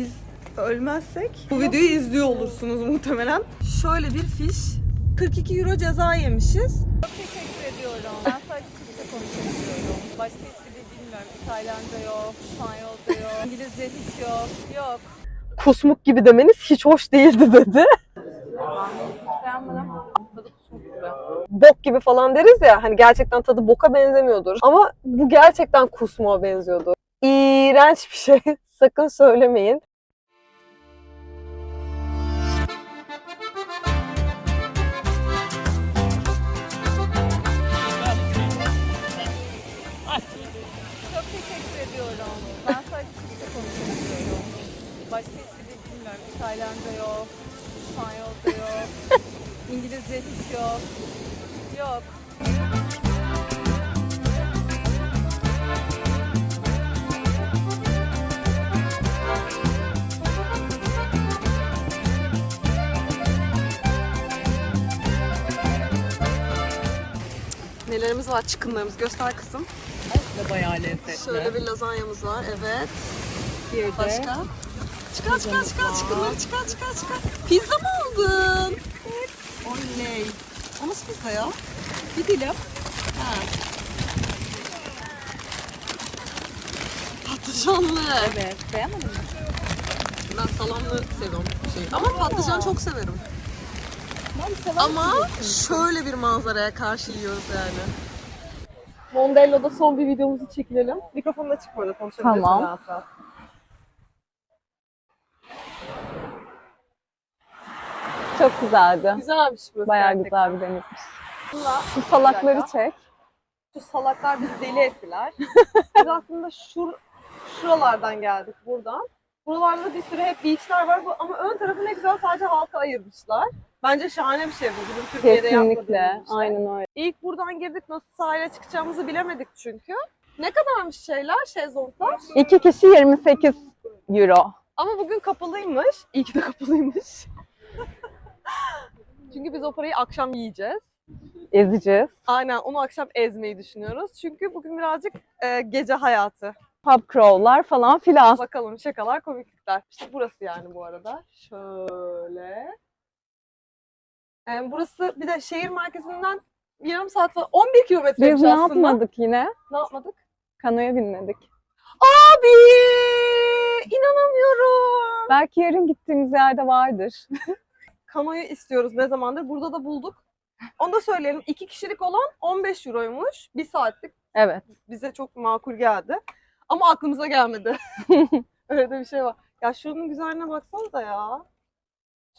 Biz ölmezsek bu videoyu izliyor olursunuz muhtemelen. Şöyle bir fiş. 42 euro ceza yemişiz. Çok teşekkür ediyorum. Ben sadece Türkçe konuşabiliyorum. Başka hiçbir dil bilmiyorum. İtalyanca yok, İspanyolca yok, İngilizce hiç yok. Yok. Kusmuk gibi demeniz hiç hoş değildi dedi. Beğenmedim. Tadı kusmuk gibi. Bok gibi falan deriz ya hani gerçekten tadı boka benzemiyordur. Ama bu gerçekten kusmuğa benziyordu. İğrenç bir şey. Sakın söylemeyin. Hiç yok. Yok. Nelerimiz var? Çıkınlarımız. Göster kızım. Da bayağı lezzetli. Şöyle bir lazanyamız var. Evet. Bir de Başka? Çıkar çıkar çıkar çıkınları çıkar çıkar çıkar. Pizza mı aldın? Oley. O nasıl pizza ya? Bir dilim. Ha. Patlıcanlı. Evet. Beğenmedin mi? Ben salamlı seviyorum şey. Ama patlıcan çok severim. Ben severim. Ama şöyle bir manzaraya karşı yiyoruz yani. Mondello'da son bir videomuzu çekilelim. Mikrofonla çık burada konuşabilirsin Tamam. rahat rahat. Çok güzeldi. Güzelmiş burası. Bayağı gerçekten. güzel bir denizmiş. Şu salakları çek. Şu salaklar bizi deli ettiler. Biz aslında şur, şuralardan geldik buradan. Buralarda bir sürü hep beachler var bu- ama ön tarafı ne güzel sadece halka ayırmışlar. Bence şahane bir şey bu. Bizim Türkiye'de Kesinlikle. şey. Aynen öyle. İlk buradan girdik nasıl sahile çıkacağımızı bilemedik çünkü. Ne kadarmış şeyler, şezlonglar? İki kişi 28 euro. Ama bugün kapalıymış. İyi ki de kapalıymış. Çünkü biz o parayı akşam yiyeceğiz. Ezeceğiz. Aynen onu akşam ezmeyi düşünüyoruz. Çünkü bugün birazcık e, gece hayatı. Pub crawl'lar falan filan. Bakalım şakalar, komiklikler. İşte burası yani bu arada. Şöyle. E, burası bir de şehir merkezinden yarım saat falan 11 kilometre Biz ne aslında. yapmadık yine? Ne yapmadık? Kanoya binmedik. Abi! inanamıyorum. Belki yarın gittiğimiz yerde vardır. Kanoyu istiyoruz ne zamandır. Burada da bulduk. Onu da söyleyelim. İki kişilik olan 15 euroymuş. Bir saatlik. Evet. Bize çok makul geldi. Ama aklımıza gelmedi. Öyle de bir şey var. Ya şunun güzelliğine baksanıza ya.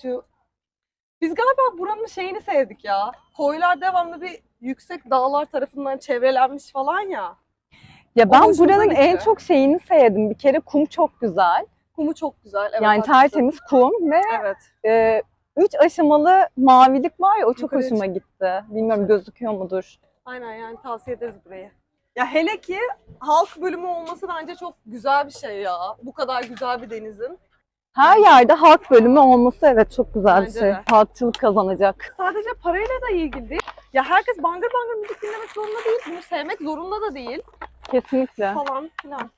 Şu biz galiba buranın şeyini sevdik ya. Koylar devamlı bir yüksek dağlar tarafından çevrelenmiş falan ya. Ya ben buranın en çok şeyini sevdim. Bir kere kum çok güzel. Kumu çok güzel. Evet, yani haklısın. tertemiz kum ve Evet. e, üç aşamalı mavilik var ya o çok Yukarıya hoşuma gitti. Bilmiyorum gözüküyor mudur? Aynen yani tavsiye ederiz burayı. Ya hele ki halk bölümü olması bence çok güzel bir şey ya. Bu kadar güzel bir denizin. Her yerde halk bölümü olması evet çok güzel bir Bence şey. de. Halkçılık kazanacak. Sadece parayla da ilgili değil. Ya herkes bangır bangır müzik dinlemek zorunda değil. Bunu sevmek zorunda da değil. Kesinlikle. Falan filan.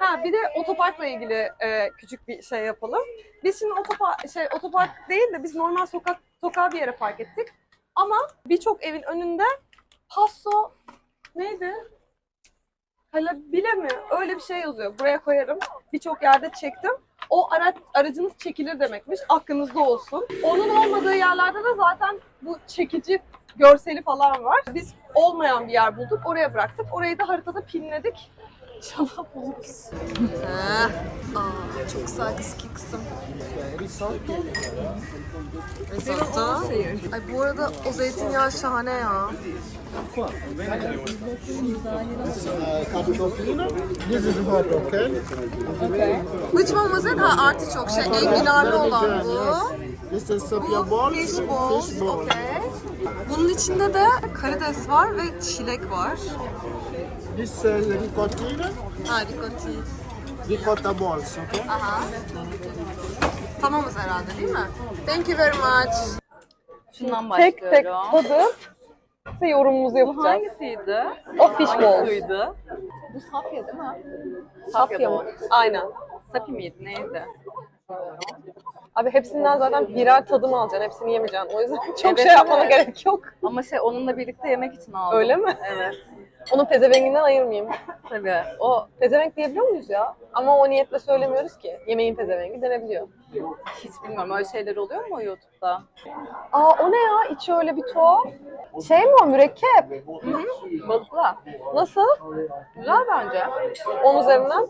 Ha bir de otoparkla ilgili e, küçük bir şey yapalım. Biz şimdi otopark şey otopark değil de biz normal sokak sokağa bir yere park ettik. Ama birçok evin önünde passo neydi? Hala bile mi? Öyle bir şey yazıyor. Buraya koyarım. Birçok yerde çektim. O araç aracınız çekilir demekmiş. Aklınızda olsun. Onun olmadığı yerlerde de zaten bu çekici görseli falan var. Biz olmayan bir yer bulduk. Oraya bıraktık. Orayı da haritada pinledik. İnşallah buluruz. Aa, çok güzel kız ki kızım. Risotto. Ay bu arada o zeytinyağı şahane ya. This is hot, okay? Which one was it? Ha artı çok şey. Enginarlı olan bu. This is Sophia Bu balls. fish balls. Fish balls. Okay. Bunun içinde de karides var ve çilek var. This is ricottine, Ha ricotti. ricotta balls, okay? Aha. Tamamız herhalde değil mi? Thank you very much. Şundan Tek tek tadı size yorumumuzu Bu yapacağız. hangisiydi? O fish balls. Suydu. Bu sapya değil mi? Sapya mı? Aynen. Sapi miydi neydi? Abi hepsinden zaten birer tadım alacaksın. Hepsini yemeyeceksin. O yüzden çok Evet, şey yapmana evet. gerek yok. Ama şey onunla birlikte yemek için aldım. Öyle mi? Evet. Onun pezevenginden ayırmayayım. Tabii. O pezevenk diyebiliyor muyuz ya? Ama o niyetle söylemiyoruz ki. Yemeğin pezevengi denebiliyor. Hiç bilmiyorum öyle şeyler oluyor mu YouTube'da? Aa o ne ya? İçi öyle bir tuhaf. Şey mi o mürekkep? Balıkla. Nasıl? Güzel bence. 10 üzerinden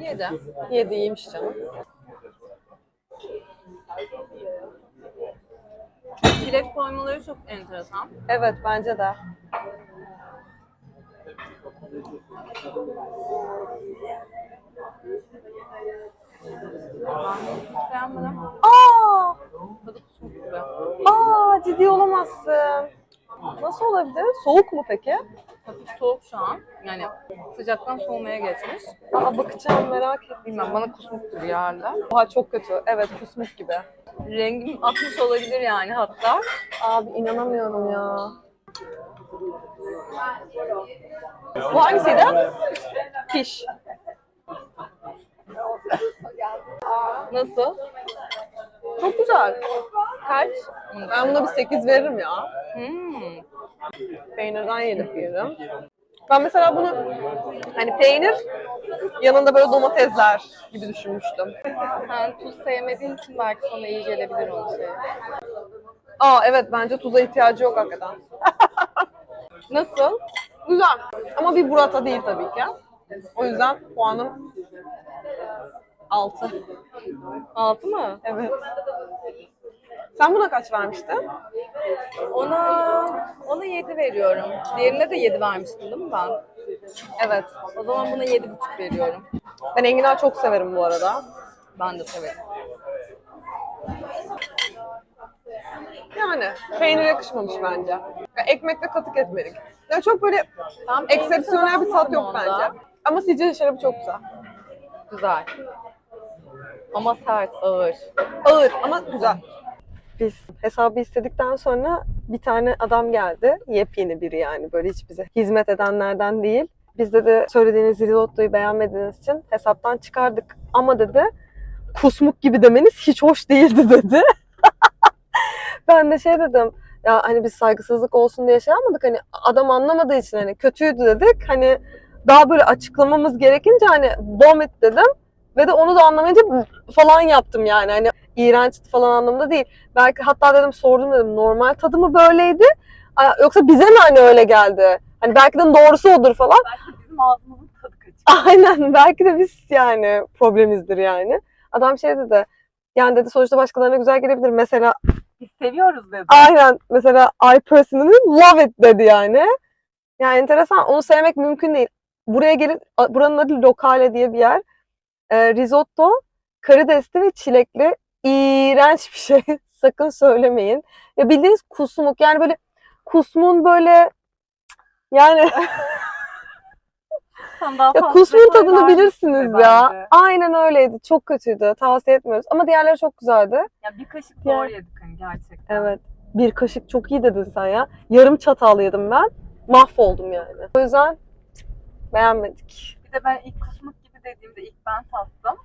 Yedi. 7 iyiymiş canım. Çilek koymaları çok enteresan. Evet bence de. Beğenmedim. Aa! Tadı kusmuk gibi. Aa ciddi olamazsın. Nasıl olabilir? Soğuk mu peki? Hafif soğuk şu an. Yani sıcaktan soğumaya geçmiş. Aa bakacağım merak ettim. Bilmem bana kusmuk gibi geldi. Oha çok kötü. Evet kusmuk gibi. Rengim atmış olabilir yani hatta. Abi inanamıyorum ya. Bu hangisiydi? Fiş. Nasıl? Çok güzel. Kaç? Ben buna bir 8 veririm ya. Hmm. Peynirden yedik diyelim. Ben mesela bunu hani peynir yanında böyle domatesler gibi düşünmüştüm. Sen tuz sevmediğin için belki sana iyi gelebilir o şey. Aa evet bence tuza ihtiyacı yok hakikaten. Nasıl? Güzel. Ama bir burrata değil tabii ki. O yüzden puanım 6. Altı mı? Evet. Sen buna kaç vermiştin? Ona ona 7 veriyorum. Diğerine de 7 vermiştim değil mi ben? Evet. O zaman buna 7,5 veriyorum. Ben enginar çok severim bu arada. Ben de severim. Yani peynir yakışmamış bence. Ya, ekmekle katık etmelik. Ya çok böyle eksepsiyonel bir tat yok onda. bence. Ama sicilya şarabı çok güzel. Güzel. Ama sert, ağır. Ağır ama güzel. Biz hesabı istedikten sonra bir tane adam geldi. Yepyeni biri yani böyle hiç bize hizmet edenlerden değil. Biz de söylediğiniz risottoyu beğenmediğiniz için hesaptan çıkardık. Ama dedi kusmuk gibi demeniz hiç hoş değildi dedi. ben de şey dedim ya hani biz saygısızlık olsun diye şey yapmadık hani adam anlamadığı için hani kötüydü dedik hani daha böyle açıklamamız gerekince hani vomit dedim ve de onu da anlamayınca falan yaptım yani hani iğrenç falan anlamında değil. Belki hatta dedim sordum dedim normal tadı mı böyleydi yoksa bize mi hani öyle geldi? Hani belki de doğrusu odur falan. Belki bizim ağzımızın tadı kaçıyor. Aynen belki de biz yani problemimizdir yani. Adam şey dedi yani dedi sonuçta başkalarına güzel gelebilir. Mesela Biz seviyoruz dedi. aynen mesela I personally love it dedi yani. Yani enteresan onu sevmek mümkün değil. Buraya gelip buranın adı Lokale diye bir yer. Ee, risotto, karidesli ve çilekli iğrenç bir şey. Sakın söylemeyin. Ya bildiğiniz kusmuk yani böyle kusmun böyle yani Ya kusmun tadını bilirsiniz bence. ya. Aynen öyleydi. Çok kötüydü. Tavsiye etmiyoruz. Ama diğerleri çok güzeldi. Ya bir kaşık Ya. zor yedik hani gerçekten. Evet. Bir kaşık çok iyi dedin sen ya. Yarım çatal yedim ben. Mahvoldum yani. O yüzden beğenmedik. Bir de ben ilk kusmuk gibi dediğimde ilk ben tattım.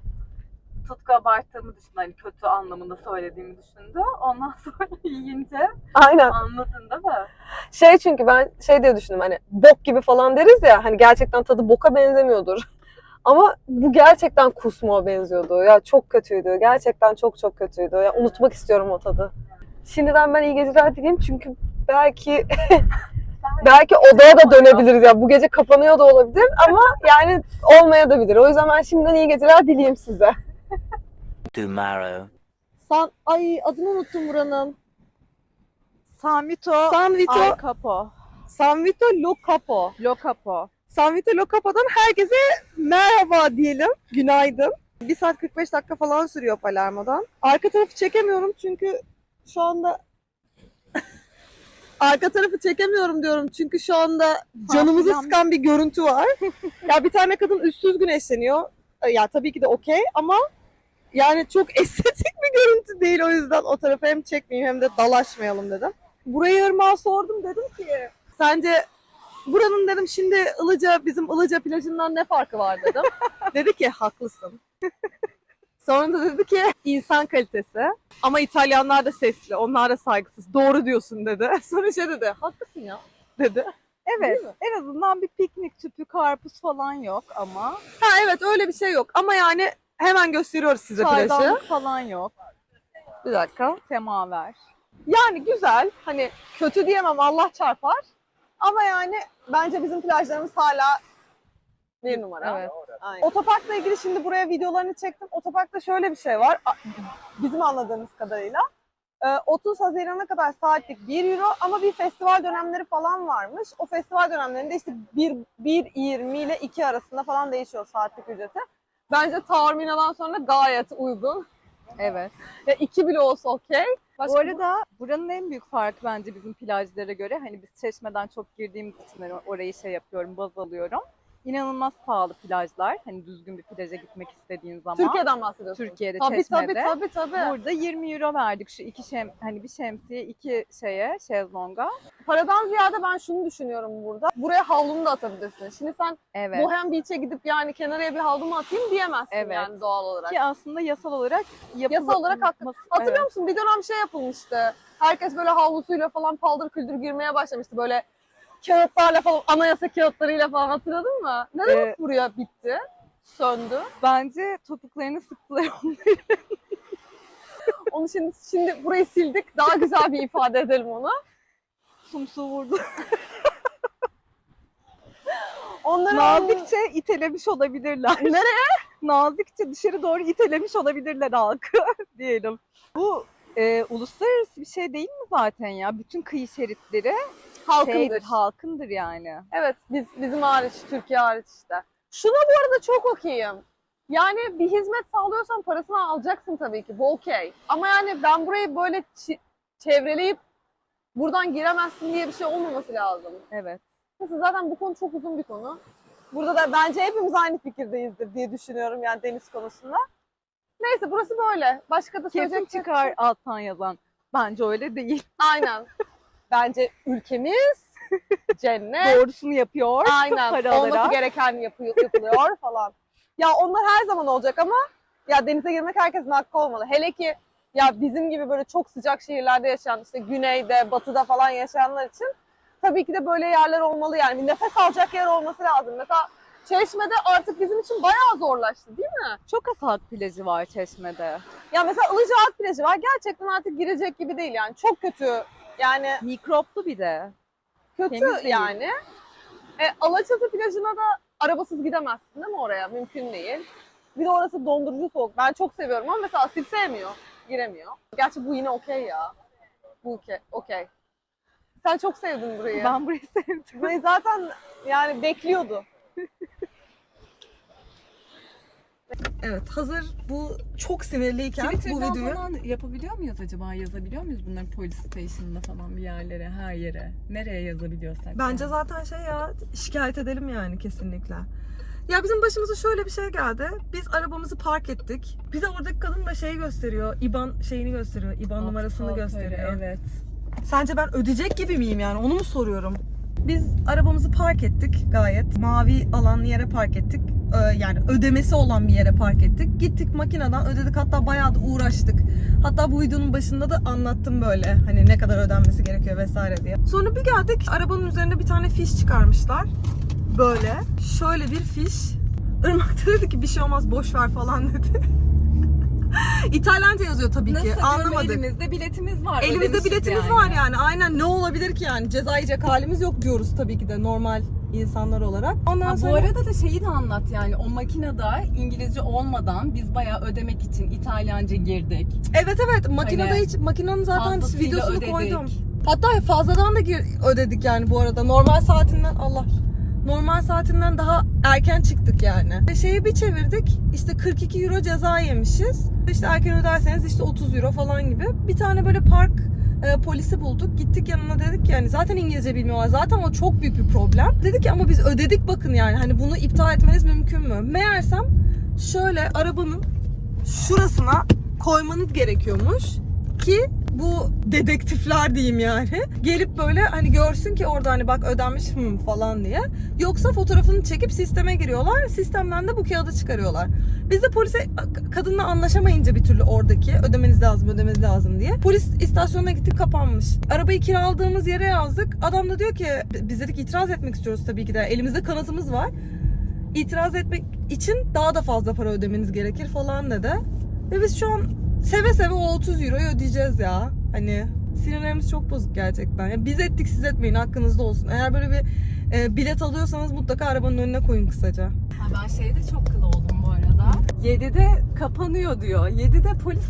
Tutku abarttığımı düşündü. Hani kötü anlamında söylediğimi düşündü. Ondan sonra yiyince Aynen. anladın değil mi? Şey çünkü ben şey diye düşündüm hani bok gibi falan deriz ya hani gerçekten tadı boka benzemiyordur. Ama bu gerçekten kusmuğa benziyordu. Ya çok kötüydü. Gerçekten çok çok kötüydü. Ya unutmak istiyorum o tadı. Şimdiden ben iyi geceler dileyim çünkü belki belki odaya da dönebiliriz ya. Bu gece kapanıyor da olabilir ama yani olmayabilir. O yüzden ben şimdiden iyi geceler dileyim size. Tomorrow. San ay adını unuttum buranın. San Vito San Vito Al Capo. San Vito Lo Capo. Lo Capo. San Vito Lo Capo'dan herkese merhaba diyelim. Günaydın. 1 saat 45 dakika falan sürüyor Palermo'dan. Arka tarafı çekemiyorum çünkü şu anda arka tarafı çekemiyorum diyorum çünkü şu anda canımızı sıkan bir görüntü var. ya bir tane kadın üstsüz güneşleniyor. Ya tabii ki de okey ama yani çok estetik bir görüntü değil o yüzden o tarafı hem çekmeyeyim hem de dalaşmayalım dedim. Burayı Irmak'a sordum dedim ki sence Buranın dedim şimdi Ilıca bizim Ilıca plajından ne farkı var dedim. dedi ki haklısın. Sonra da dedi ki insan kalitesi. Ama İtalyanlar da sesli, onlar da saygısız. Doğru diyorsun dedi. Sonra şey dedi, haklısın ya dedi. Evet. En azından bir piknik tüpü, karpuz falan yok ama Ha evet öyle bir şey yok. Ama yani hemen gösteriyoruz size plajı. çaydanlık falan yok. Bir dakika. Semaver. Yani güzel. Hani kötü diyemem Allah çarpar. Ama yani bence bizim plajlarımız hala bir numara. Evet. Aynen. Otoparkla ilgili şimdi buraya videolarını çektim. Otoparkta şöyle bir şey var. Bizim anladığımız kadarıyla. Ee, 30 Haziran'a kadar saatlik 1 euro ama bir festival dönemleri falan varmış. O festival dönemlerinde işte 1, 1.20 ile 2 arasında falan değişiyor saatlik ücreti. Bence Taormina'dan sonra gayet uygun. Evet. Ya 2 bile olsa okey. Başka Bu arada buranın en büyük farkı bence bizim plajlara göre hani biz Çeşme'den çok girdiğimiz için orayı şey yapıyorum, baz alıyorum. İnanılmaz pahalı plajlar. Hani düzgün bir plaja gitmek istediğin zaman. Türkiye'den bahsediyorsun. Türkiye'de, Tabii Çeşme'de. tabii tabii tabii. Burada 20 euro verdik şu iki şem, hani bir şemsiye, iki şeye, şezlonga. Paradan ziyade ben şunu düşünüyorum burada. Buraya havlunu da atabilirsin. Şimdi sen Evet. Bohem Beach'e gidip yani kenaraya bir havlumu atayım diyemezsin Evet. yani doğal olarak. Ki aslında yasal olarak yapıl- Yasal olarak hakkı. yapılması- Hatırlıyor Evet. musun? Bir dönem şey yapılmıştı. Herkes böyle havlusuyla falan paldır küldür girmeye başlamıştı. Böyle kağıtlarla falan, anayasa kağıtlarıyla falan hatırladın mı? Neden Ee, buraya bitti? Söndü. Bence topuklarını sıktılar Onu şimdi şimdi burayı sildik. Daha güzel bir ifade edelim onu. sumsu vurdu. Onları Nazikçe itelemiş olabilirler. Nereye? Nazikçe dışarı doğru itelemiş olabilirler halkı diyelim. Bu e, uluslararası bir şey değil mi zaten ya? Bütün kıyı şeritleri halkındır. şeydir, halkındır yani. Evet biz bizim hariç, Türkiye hariç işte. Şuna bu arada çok okeyim. Yani bir hizmet sağlıyorsan parasını alacaksın tabii ki. Bu okey. Ama yani ben burayı böyle çevreleyip buradan giremezsin diye bir şey olmaması lazım. Evet. Neyse zaten bu konu çok uzun bir konu. Burada da bence hepimiz aynı fikirdeyizdir diye düşünüyorum yani deniz konusunda. Neyse burası böyle. Başka da Kesin söyleyecek bir çıkar şey- alttan yazan. Bence öyle değil. Aynen. Bence ülkemiz cennet. Doğrusunu yapıyor. Aynen. Para Olması alarak. gereken yapıyor, yapılıyor falan. Ya onlar her zaman olacak ama ya denize girmek herkesin hakkı olmalı. Hele ki ya bizim gibi böyle çok sıcak şehirlerde yaşayan işte güneyde, batıda falan yaşayanlar için tabii ki de böyle yerler olmalı yani. Bir nefes alacak yer olması lazım. Mesela Çeşme'de artık bizim için bayağı zorlaştı değil mi? Çok az halk plajı var Çeşme'de. Ya mesela Ilıca Halk Plajı var. Gerçekten artık girecek gibi değil yani. Çok kötü. Yani Mikroplu bir de. kötü Temiz değil. yani. E, Alaçatı plajına da arabasız gidemezsin değil mi oraya? Mümkün değil. Bir de orası dondurucu soğuk. Ben çok seviyorum ama mesela Asil sevmiyor. Giremiyor. Gerçi bu yine okey ya. Bu okey. okey. Sen çok sevdin burayı. Ben burayı sevdim. Burayı zaten yani bekliyordu. Evet hazır bu çok sinirliyken Twitter'dan falan yapabiliyor muyuz acaba? Yazabiliyor muyuz bunları polis station'da falan bir yerlere, her yere? Nereye yazabiliyorsak? Bence zaten şey ya şikayet edelim yani kesinlikle. Ya bizim başımıza şöyle bir şey geldi. Biz arabamızı park ettik. Bize oradaki kadın da şeyi gösteriyor. IBAN şeyini gösteriyor. IBAN numarasını gösteriyor. Evet. Sence ben ödeyecek gibi miyim yani? Onu mu soruyorum? Biz arabamızı park ettik gayet. Mavi alan yere park ettik. Ee, yani ödemesi olan bir yere park ettik. Gittik makineden ödedik hatta bayağı da uğraştık. Hatta bu videonun başında da anlattım böyle hani ne kadar ödenmesi gerekiyor vesaire diye. Sonra bir geldik arabanın üzerinde bir tane fiş çıkarmışlar. Böyle. Şöyle bir fiş. Irmak da dedi ki bir şey olmaz boş ver falan dedi. İtalyanca yazıyor tabii ki. Anlamadık. Elimizde biletimiz var. Elimizde biletimiz yani. var yani. Aynen ne olabilir ki yani? Ceza yiyecek halimiz yok diyoruz tabii ki de normal insanlar olarak. Ondan Ha, sonra bu arada da şeyi de anlat yani o makinede İngilizce olmadan biz bayağı ödemek için İtalyanca girdik. evet evet makinede Hani hiç makinenin zaten videosunu ödedik. koydum. Hatta fazladan da gir- ödedik yani bu arada. Normal saatinden Allah normal saatinden daha erken çıktık yani. Ve Şeyi bir çevirdik. işte 42 euro ceza yemişiz. İşte erken öderseniz işte 30 euro falan gibi. Bir tane böyle park e, polisi bulduk. Gittik yanına dedik ki yani zaten İngilizce bilmiyorlar. Zaten o çok büyük bir problem. Dedi ki ama biz ödedik bakın yani hani bunu iptal etmeniz mümkün mü? Meğersem şöyle arabanın şurasına koymanız gerekiyormuş ki bu dedektifler diyeyim yani gelip böyle hani görsün ki orada hani bak ödenmiş hmm falan diye. Yoksa fotoğrafını çekip sisteme giriyorlar. Sistemden de bu kağıdı çıkarıyorlar. Biz de polise kadınla anlaşamayınca bir türlü oradaki ödemeniz lazım ödemeniz lazım diye. Polis istasyonuna gittik kapanmış. Arabayı kiraladığımız yere yazdık. Adam da diyor ki biz dedik itiraz etmek istiyoruz tabii ki de. Elimizde kanıtımız var. İtiraz etmek için daha da fazla para ödemeniz gerekir falan dedi. Ve biz şu an seve seve o 30 euroyu ödeyeceğiz ya. Hani sinirlerimiz çok bozuk gerçekten. Ya biz ettik siz etmeyin hakkınızda olsun. Eğer böyle bir e, bilet alıyorsanız mutlaka arabanın önüne koyun kısaca. Ha, ben şeyde çok kıl oldum bu arada. 7'de kapanıyor diyor. 7'de polis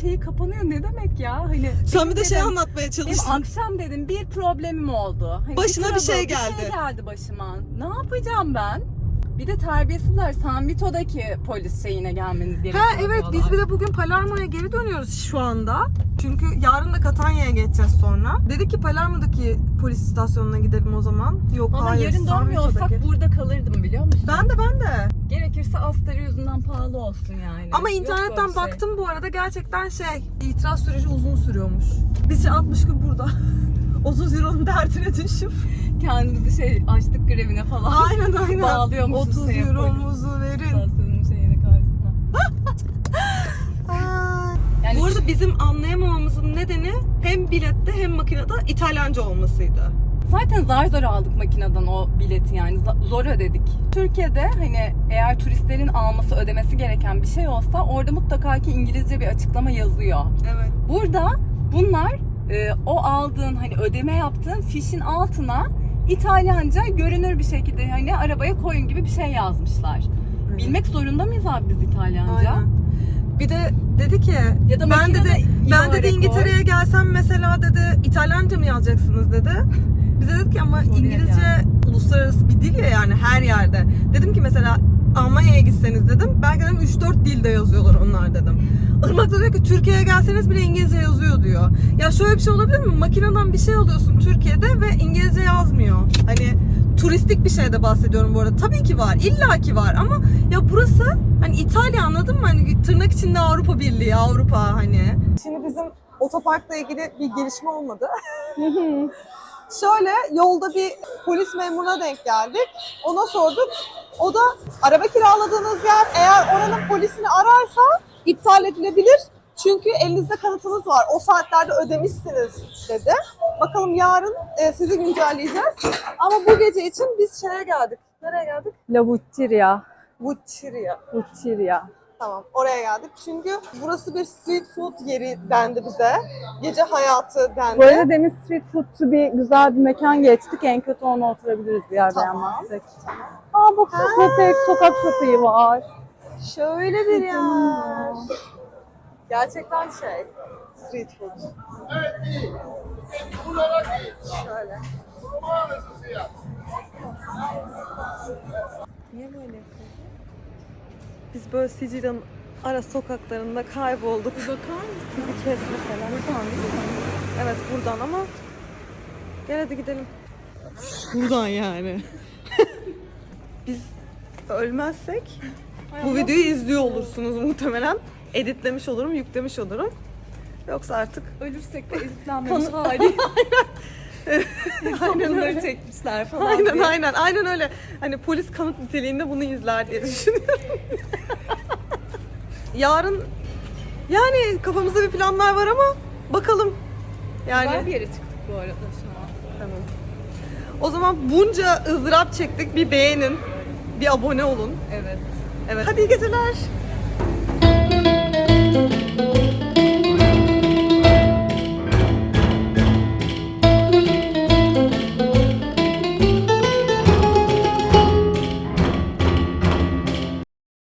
şeyi kapanıyor ne demek ya? Hani Sen bir de şey dedim, anlatmaya Benim çalıştın. akşam dedim bir problemim oldu. Hani Başına bir şey Bir geldi. şey geldi başıma. Ne yapacağım ben? Bir de terbiyesizler. San Vito'daki polis şeyine gelmeniz gerekiyor. Ha evet biz bir de bugün Palermo'ya geri dönüyoruz şu anda. Çünkü yarın da Catania'ya geçeceğiz sonra. Dedik ki Palermo'daki polis istasyonuna gidelim o zaman. Yok Valla hayır. yarın dönmüyorsak Vito'daki. burada kalırdım biliyor musun? Ben de ben de. Gerekirse astarı yüzünden pahalı olsun yani. Ama Yok internetten böyle şey. baktım bu arada gerçekten şey itiraz süreci uzun sürüyormuş. Biz şey 60 gün burada. 30 euronun derdine düşüp. Kendimizi şey açtık grevine falan. Aynen aynen. Bağlıyormuşuz 30 şeye, euromuzu verin. Şeyine karşısına. Yani Bu arada bizim anlayamamamızın nedeni hem bilette hem makinede İtalyanca olmasıydı. Zaten zar zor aldık makineden o bileti yani zor ödedik. Türkiye'de hani eğer turistlerin alması ödemesi gereken bir şey olsa orada mutlaka ki İngilizce bir açıklama yazıyor. Evet. Burada bunlar e, o aldığın hani ödeme yaptığın fişin altına İtalyanca görünür bir şekilde hani arabaya koyun gibi bir şey yazmışlar. Bilmek zorunda mıyız abi biz İtalyanca? Aynen. Bir de dedi ki Ya da ben makinede dedi ben koy. İngiltere'ye gelsem mesela İtalyanca mı yazacaksınız dedi. Bize dedik ki ama İngilizce uluslararası bir dil ya yani her yerde. Dedim ki mesela Almanya'ya gitseniz dedim. Belki dedim 3-4 dilde yazıyorlar onlar dedim. Irmak da diyor ki Türkiye'ye gelseniz bile İngilizce yazıyor diyor. Ya şöyle bir şey olabilir mi? Makineden bir şey alıyorsun Türkiye'de ve İngilizce yazmıyor. Hani turistik bir şeyde bahsediyorum bu arada. Tabii ki var. illaki var ama ya burası hani İtalya anladın mı? Hani tırnak içinde Avrupa Birliği, Avrupa hani. Şimdi bizim otoparkla ilgili bir gelişme olmadı. Şöyle yolda bir polis memuruna denk geldik. Ona sorduk. O da araba kiraladığınız yer eğer oranın polisini ararsa iptal edilebilir. Çünkü elinizde kanıtınız var. O saatlerde ödemişsiniz dedi. Bakalım yarın e, sizi güncelleyeceğiz. Ama bu gece için biz şeye geldik. Nereye geldik? La Vucciria. Vucciria. Vucciria. Tamam oraya geldik. Çünkü burası bir street food yeri dendi bize. Gece hayatı dendi. Bu arada demin street food'cu bir güzel bir mekan geçtik. En kötü ona oturabiliriz bir yer Tamam. beğenmezsek. Aa bak köpek sokak köpeği var. Şöyle bir yer. Gerçekten şey. Street food. Şöyle. Niye böyle Biz böyle Sicilya'nın ara sokaklarında kaybolduk. Bir bakar mısın? Bir kez mesela. Buradan değil mi? Evet buradan ama gel hadi gidelim. Buradan yani. Biz ölmezsek bu videoyu izliyor olursunuz muhtemelen. Editlemiş olurum, yüklemiş olurum. Yoksa artık Ölürsek de editlenmemiş hali. aynen Bunları öyle. çekmişler falan Aynen diye. aynen aynen öyle. Hani polis kanıt niteliğinde bunu izler diye düşünüyorum. Yarın yani kafamızda bir planlar var ama bakalım. Yani Güzel bir yere çıktık bu arada şu an. Tamam. O zaman bunca ızdırap çektik. Bir beğenin, bir abone olun. Evet. Evet. Hadi iyi geceler.